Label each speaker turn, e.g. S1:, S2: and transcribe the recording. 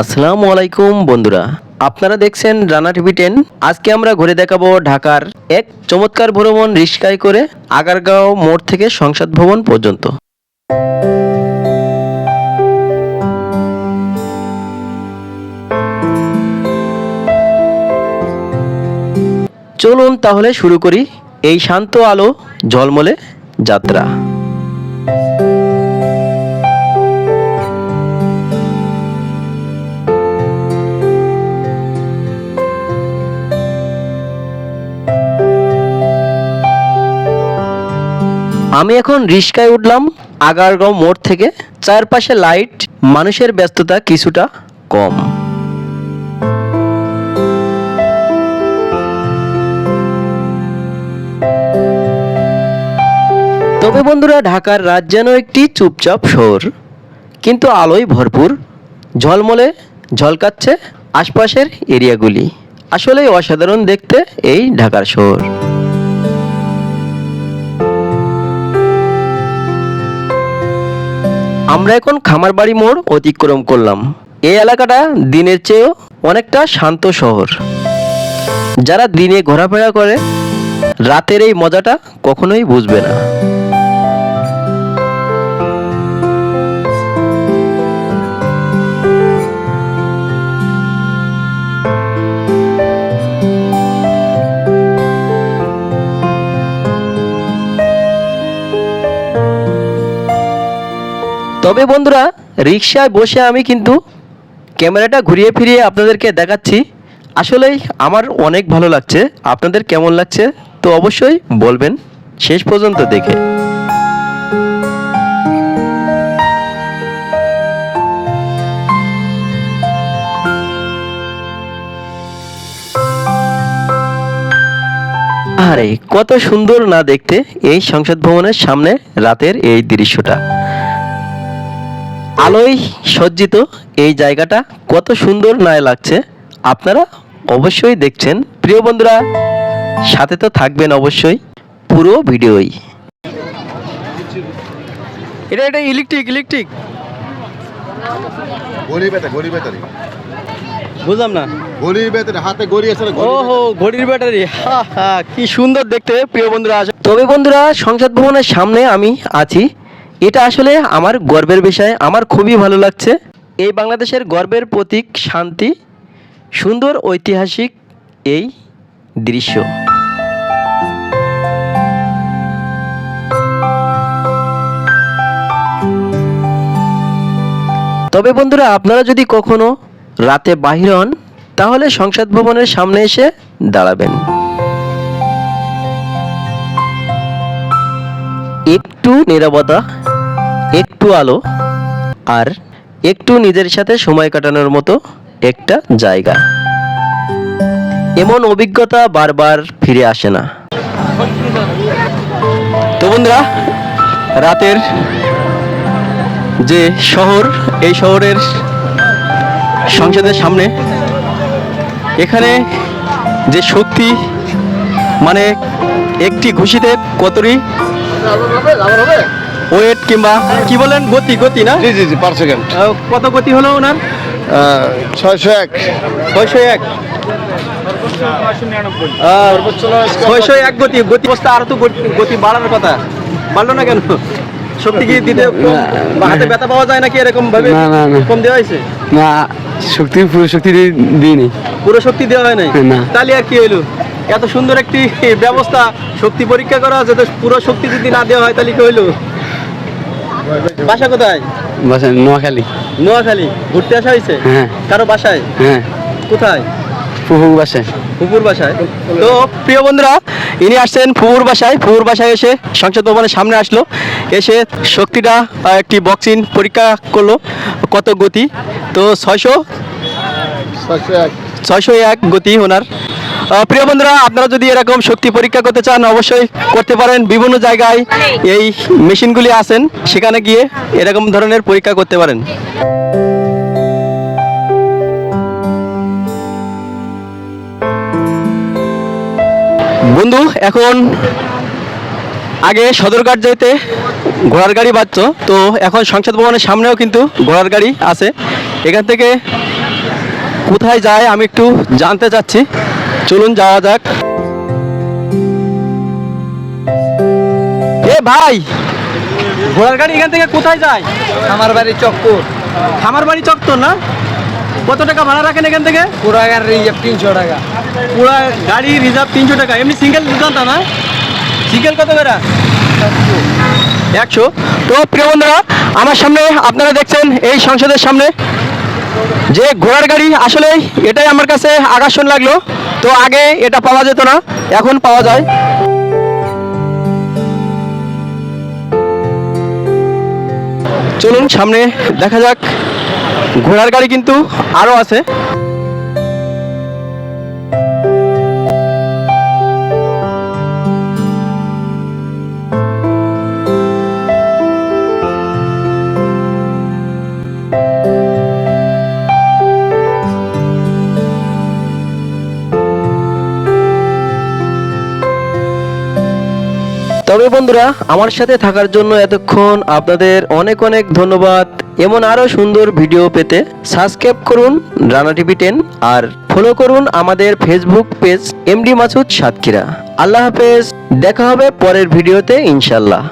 S1: আসসালামু আলাইকুম, বন্ধুরা। আপনারা দেখছেন রানা টিভি টেন। আজকে আমরা ঘুরে দেখাবো ঢাকার এক চমৎকার ভ্রমণ রিস্কায় করে আগারগাঁও মোড় থেকে সংসদ ভবন পর্যন্ত। চলুন তাহলে শুরু করি এই শান্ত আলো ঝলমলে যাত্রা। আমি এখন রিস্কায় উঠলাম আগারগাঁও মোড় থেকে। চারপাশে লাইট মানুষের ব্যস্ততা কিছুটা কম। তবে বন্ধুরা, ঢাকার রাত যেন একটি চুপচাপ শহর। কিন্তু আলোয় ভরপুর, ঝলমলে, ঝলকাচ্ছে আশপাশের এরিয়াগুলি। আসলেই অসাধারণ দেখতে এই ঢাকার শহর। আমরা এখন খামারবাড়ি মোড় অতিক্রম করলাম। এই এলাকাটা দিনের চেয়েও অনেকটা শান্ত শহর। যারা দিনে ঘোরাফেরা করে, রাতের এই মজাটা কখনোই বুঝবে না। তবে বন্ধুরা রিক্সায় বসে আমি কিন্তু ক্যামেরাটা ঘুরিয়ে ফিরিয়ে আপনাদেরকে দেখাচ্ছি। আসলেই আমার অনেক ভালো লাগছে। আপনাদের কেমন লাগছে? তো অবশ্যই বলবেন। শেষ পর্যন্ত দেখে। আরে, কত সুন্দর না দেখতে এই সংসদ ভবনের সামনে রাতের এই দৃশ্যটা। আলোয় সজ্জিত এই জায়গাটা কত সুন্দর নয় লাগছে। আপনারা অবশ্যই দেখছেন। প্রিয় বন্ধুরা সাথে তো থাকবেন অবশ্যই পুরো ভিডিওই। এটা এটা ইলেকট্রিক ইলেকট্রিক
S2: গড়ি বেতে গড়ি ব্যাটারি।
S1: বুঝলাম না।
S2: ব্যাটারি হাতে গড়ি আছে না,
S1: ওহো ঘড়ির ব্যাটারি। হা হা কি সুন্দর দেখতে প্রিয় বন্ধুরা তবে বন্ধুরা সংসদ ভবনের সামনে আমি আছি। এটা আসলে আমার গর্বের বিষয়, আমার খুবই ভালো লাগছে। এই বাংলাদেশের গর্বের প্রতীক শান্তি, সুন্দর ঐতিহাসিক এই দৃশ্য। তবে বন্ধুরা, আপনারা যদি কখনো রাতে বাহির হন, তাহলে সংসদ ভবনের সামনে এসে দাঁড়াবেন। একটু নিরাপত্তা একটু আলো আর একটু নিজের সাথে সময় কাটানোর মতো একটা জায়গা। এমন অভিজ্ঞতা বারবার ফিরে আসে না। তো বন্ধুরা, রাতের যে শহর, এই শহরের সংসদের সামনে, এখানে যে শক্তি মানে একটি ঘুষিতে কতরি ওয়েট কিংবা কি বলেন? গতি গতি না?
S2: জি জি জি পার সেকেন্ড
S1: কত গতি হলো ওনার?
S2: ছয়শো এক।
S1: ছয়শো এক। ছয়শো এক গতি গতি অবস্থা আর তো গতি- বাড়ার কথা। বাড়লো না কেন? শক্তি কি দিতে হাতে ব্যথা পাওয়া যায় নাকি এরকম ভাবে
S3: না, না, না।
S1: কম দেওয়া হয়েছে?
S3: না শক্তি পুরো শক্তি দিইনি।
S1: পুরো শক্তি দেওয়া হয় নাই?
S3: না।
S1: তাহলে আর কি হইল? এত সুন্দর একটি ব্যবস্থা শক্তি পরীক্ষা করা আছে তো পুরো শক্তি যদি না দেওয়া হয় তাহলে কি হইল? বাসা কোথায়?
S3: বাসা নোয়াখালী।
S1: নোয়াখালী। ঘুরতে আসা হয়েছে?
S3: হ্যাঁ।
S1: কারও বাসায়?
S3: হ্যাঁ।
S1: কোথায়?
S3: ফুফু বাসায়।
S1: ফুপুর বাসায়। তো প্রিয় বন্ধুরা ইনি আসছেন ফুপুর বাসায়। ফুপুর বাসায় এসে সংসদ ভবনের সামনে আসলো। এসে শক্তিটা একটি বক্সিং পরীক্ষা করল। কত গতি? তো ছয়শো
S2: ছয়শো এক।
S1: ছয়শো এক গতি ওনার। প্রিয় বন্ধুরা, আপনারা যদি এরকম শক্তি পরীক্ষা করতে চান, অবশ্যই করতে পারেন। বিভিন্ন জায়গায় এই মেশিনগুলি আছেন, সেখানে গিয়ে এরকম ধরনের পরীক্ষা করতে পারেন। বন্ধু, এখন আগে সদরঘাট যেতে ঘোড়ার গাড়ি বাজতো, তো এখন সংসদ ভবনের সামনেও কিন্তু ঘোড়ার গাড়ি আছে। এখান থেকে কোথায় যায় আমি একটু জানতে চাচ্ছি। চলুন যাওয়া যাক। এ ভাই ঘোড়ার গাড়ি এখান থেকে কোথায় যায়?
S3: আমার বাড়ি চক্কর
S1: খামার বাড়ি চত্বর না? কত টাকা ভাড়া রাখেন এখান থেকে?
S3: পুরা গাড়ি রিজার্ভ তিনশো টাকা।
S1: পুরা গাড়ি রিজার্ভ তিনশো টাকা। এমনি সিঙ্গেল দুটানটা না? সিঙ্গেল কত করে? একশো। তো প্রিয় বন্ধুরা আমার সামনে আপনারা দেখছেন এই সংসদের সামনে যে ঘোড়ার গাড়ি, আসলে এটাই আমার কাছে আকর্ষণ লাগল। তো আগে এটা পাওয়া যেত না, এখন পাওয়া যায়। চলুন সামনে দেখা যাক, ঘোড়ার গাড়ি কিন্তু আরও আছে। তবে বন্ধুরা, আমার সাথে থাকার জন্য এতক্ষণ আপনাদের অনেক অনেক ধন্যবাদ। এমন আরও সুন্দর ভিডিও পেতে সাবস্ক্রাইব করুন রানা টিভি টেন আর ফলো করুন আমাদের Facebook page MD Masud Satkhira. আল্লাহ হাফেজ, দেখা হবে পরের ভিডিওতে ইনশাল্লাহ